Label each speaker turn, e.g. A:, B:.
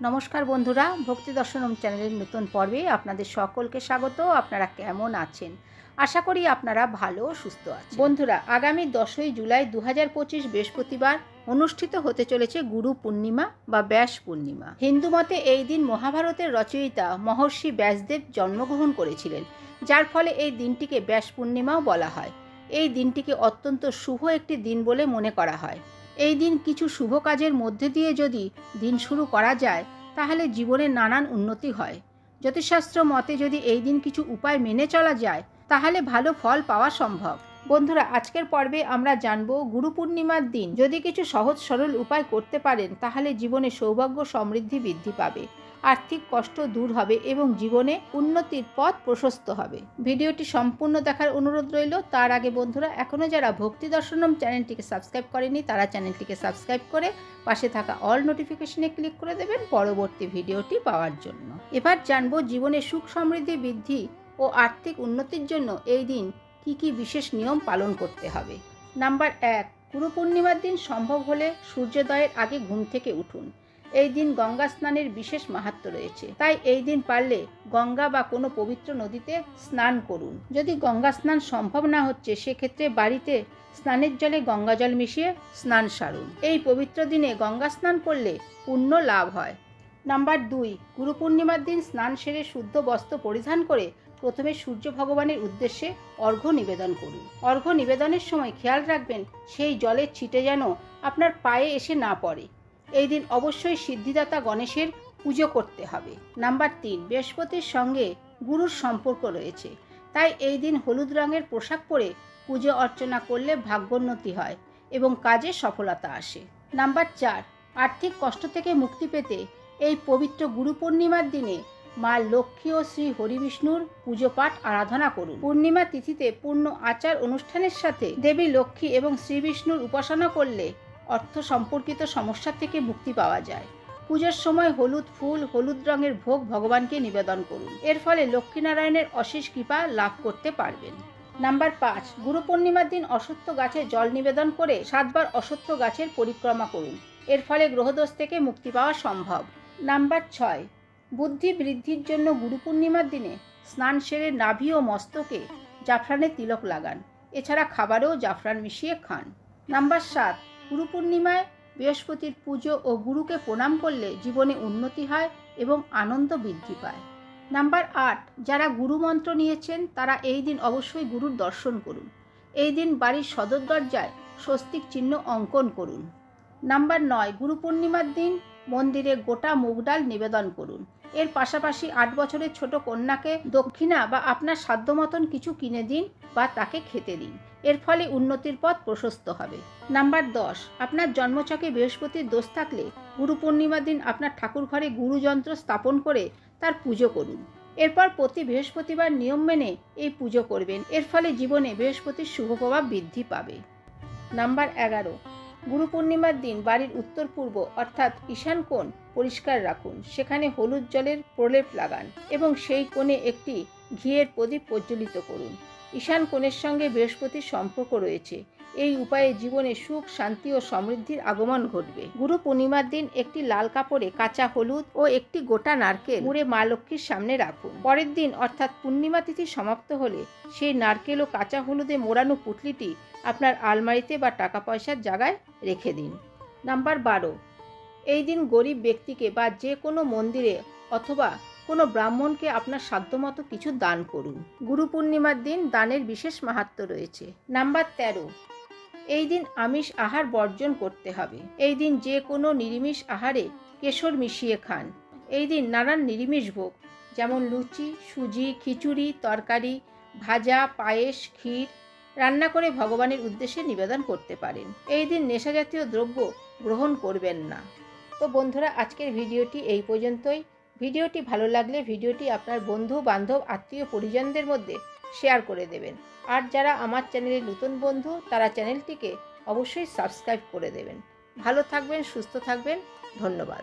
A: নমস্কার বন্ধুরা, ভক্তি দর্শনম চ্যানেলের নতুন পর্বে আপনাদের সকলকে স্বাগত। আপনারা কেমন আছেন? আশা করি আপনারা ভালো সুস্থ আছেন। বন্ধুরা, আগামী দশই জুলাই দু হাজার পঁচিশ বৃহস্পতিবার অনুষ্ঠিত হতে চলেছে গুরু পূর্ণিমা বা ব্যাস পূর্ণিমা। হিন্দু মতে এই দিন মহাভারতের রচয়িতা মহর্ষি ব্যাসদেব জন্মগ্রহণ করেছিলেন, যার ফলে এই দিনটিকে ব্যাস পূর্ণিমাও বলা হয়। এই দিনটিকে অত্যন্ত শুভ একটি দিন বলে মনে করা হয়। এই দিন কিছু শুভ কাজের মধ্যে দিয়ে যদি দিন শুরু করা যায়, তাহলে জীবনে নানান উন্নতি হয়। জ্যোতিষশাস্ত্র মতে যদি এই দিন কিছু উপায় মেনে চলা যায়, তাহলে ভালো ফল পাওয়া সম্ভব। বন্ধুরা, আজকের পর্বে আমরা জানব গুরু পূর্ণিমার দিন। যদি কিছু সহজ সরল উপায় করতে পারেন, তাহলে জীবনে সৌভাগ্য সমৃদ্ধি বৃদ্ধি পাবে, আর্থিক কষ্ট দূর হবে এবং জীবনে উন্নতির পথ প্রশস্ত হবে। ভিডিওটি সম্পূর্ণ দেখার অনুরোধ রইল। তার আগে বন্ধুরা এখনও যারা ভক্তি দর্শনম চ্যানেলটিকে সাবস্ক্রাইব করেনি, তারা চ্যানেলটিকে সাবস্ক্রাইব করে পাশে থাকা অল নোটিফিকেশনে ক্লিক করে দেবেন পরবর্তী ভিডিওটি পাওয়ার জন্য। এবার জানব জীবনে সুখ সমৃদ্ধি বৃদ্ধি ও আর্থিক উন্নতির জন্য এই দিন কি কি বিশেষ নিয়ম পালন করতে হবে? নাম্বার এক গুরু পূর্ণিমার দিন সম্ভব হলে সূর্যোদয়ের আগে ঘুম থেকে উঠুন। এই দিন গঙ্গা স্নানের বিশেষ মাহাত্ম রয়েছে। তাই এই দিন পারলে গঙ্গা বা কোনো পবিত্র নদীতে স্নান করুন। যদি গঙ্গা স্নান সম্ভব না হচ্ছে, সেক্ষেত্রে বাড়িতে স্নানের জলে গঙ্গা জল মিশিয়ে স্নান সারুন। এই পবিত্র দিনে গঙ্গা স্নান করলে পুণ্য লাভ হয়। নাম্বার দুই গুরু পূর্ণিমার দিন স্নান সেরে শুদ্ধ বস্ত্র পরিধান করে প্রথমে সূর্য ভগবানের উদ্দেশ্যে অর্ঘ্য নিবেদন করুন। অর্ঘ্য নিবেদনের সময় খেয়াল রাখবেন, সেই জলের ছিটে যেন আপনার পায়ে এসে না পড়ে। এই দিন অবশ্যই সিদ্ধিদাতা গণেশের পুজো করতে হবে। নাম্বার তিন, বৃহস্পতির সঙ্গে গুরুর সম্পর্ক রয়েছে। তাই এই দিন হলুদ রঙের পোশাক পরে পুজো অর্চনা করলে ভাগ্যোন্নতি হয় এবং কাজে সফলতা আসে। নাম্বার চার, আর্থিক কষ্ট থেকে মুক্তি পেতে এই পবিত্র গুরু পূর্ণিমার দিনে মা লক্ষ্মী ও শ্রী হরিবিষ্ণুর পুজো পাঠ আরাধনা করুন। পূর্ণিমা তিথিতে পূর্ণ আচার অনুষ্ঠানের সাথে দেবী লক্ষ্মী এবং শ্রী বিষ্ণুর উপাসনা করলে অর্থ সম্পর্কিত সমস্যা থেকে মুক্তি পাওয়া যায়। পুজোর সময় হলুদ ফুল, হলুদ রঙের ভোগ ভগবানকে নিবেদন করুন। এর ফলে লক্ষ্মীনারায়ণের অশেষ কৃপা লাভ করতে পারবেন। নাম্বার পাঁচ গুরু পূর্ণিমার দিন অসত্য গাছে জল নিবেদন করে সাতবার অসত্য গাছের পরিক্রমা করুন। এর ফলে গ্রহদোষ থেকে মুক্তি পাওয়া সম্ভব। নাম্বার ছয় বুদ্ধি বৃদ্ধির জন্য গুরু পূর্ণিমার দিনে স্নান সেরে নাভি ও মস্তকে জাফরানের তিলক লাগান। এছাড়া খাবারেও জাফরান মিশিয়ে খান। নাম্বার সাত গুরু পূর্ণিমায় বৃহস্পতির পুজো ও গুরুকে প্রণাম করলে জীবনে উন্নতি হয় এবং আনন্দ বৃদ্ধি পায়। নাম্বার আট, যারা গুরু মন্ত্র নিয়েছেন তারা এই দিন অবশ্যই গুরুর দর্শন করুন। এই দিন বাড়ির সদর দরজায় স্বস্তিক চিহ্ন অঙ্কন করুন। নাম্বার নয় গুরু পূর্ণিমার দিন মন্দিরে গোটা মুগ ডাল নিবেদন করুন। এর পাশাপাশি আট বছরের ছোট কন্যাকে দক্ষিণা বা আপনার সাধ্য মতন কিছু কিনে দিন বা তাকে খেতে দিন। এর ফলে উন্নতির পথ প্রশস্ত হবে। নাম্বার দশ, আপনার জন্মচকে বৃহস্পতির দোষ থাকলে গুরু পূর্ণিমার দিন আপনার ঠাকুর ঘরে গুরুযন্ত্র স্থাপন করে তার পুজো করুন। এরপর প্রতি বৃহস্পতিবার নিয়ম মেনে এই পুজো করবেন। এর ফলে জীবনে বৃহস্পতির শুভ প্রভাব বৃদ্ধি পাবে। নাম্বার এগারো গুরু পূর্ণিমার দিন বাড়ির উত্তর পূর্ব, অর্থাৎ ঈশান কোণ, পরিষ্কার রাখুন। সেখানে হলুদ জলের প্রলেপ লাগান এবং সেই কোণে একটি ঘিয়ের প্রদীপ প্রজ্বলিত করুন। ঈশান কোণের সঙ্গে বৃহস্পতির সম্পর্ক রয়েছে। এই উপায়ে জীবনে সুখ, শান্তি ও সমৃদ্ধির আগমন ঘটবে। গুরু পূর্ণিমার দিন একটি লাল কাপড়ে কাঁচা হলুদ ও একটি গোটা নারকেল মুড়ে মা লক্ষ্মীর সামনে রাখুন। পরের দিন অর্থাৎ পূর্ণিমা তিথি সমাপ্ত হলে সেই নারকেল ও কাঁচা হলুদে মোড়ানো পুটলিটি আপনার আলমারিতে বা টাকা পয়সার জায়গায় রেখে দিন। নাম্বার বারো। এই দিন গরিব ব্যক্তিকে বা যে কোনো মন্দিরে অথবা কোনো ব্রাহ্মণকে আপনার সাধ্যমতো কিছু দান করুন। গুরু পূর্ণিমার দিন দানের বিশেষ মাহাত্ম রয়েছে। নাম্বার তেরো। এই দিন আমিষ আহার বর্জন করতে হবে। এই দিন যে কোনো নিরামিষ আহারে কেশর মিশিয়ে খান। এই দিন নানান নিরামিষ ভোগ, যেমন লুচি, সুজি, খিচুড়ি, তরকারি, ভাজা, পায়েস, ক্ষীর, রান্না করে ভগবানের উদ্দেশ্যে নিবেদন করতে পারেন। এই দিন নেশাজাতীয় দ্রব্য গ্রহণ করবেন না। তো বন্ধুরা, আজকের ভিডিওটি এই পর্যন্তই। ভিডিওটি ভালো লাগলে ভিডিওটি আপনার বন্ধু, বান্ধব, আত্মীয়, পরিজনদের মধ্যে শেয়ার করে দেবেন। আর যারা আমার চ্যানেলের নতুন বন্ধু, তারা চ্যানেলটিকে অবশ্যই সাবস্ক্রাইব করে দেবেন। ভালো থাকবেন, সুস্থ থাকবেন, ধন্যবাদ।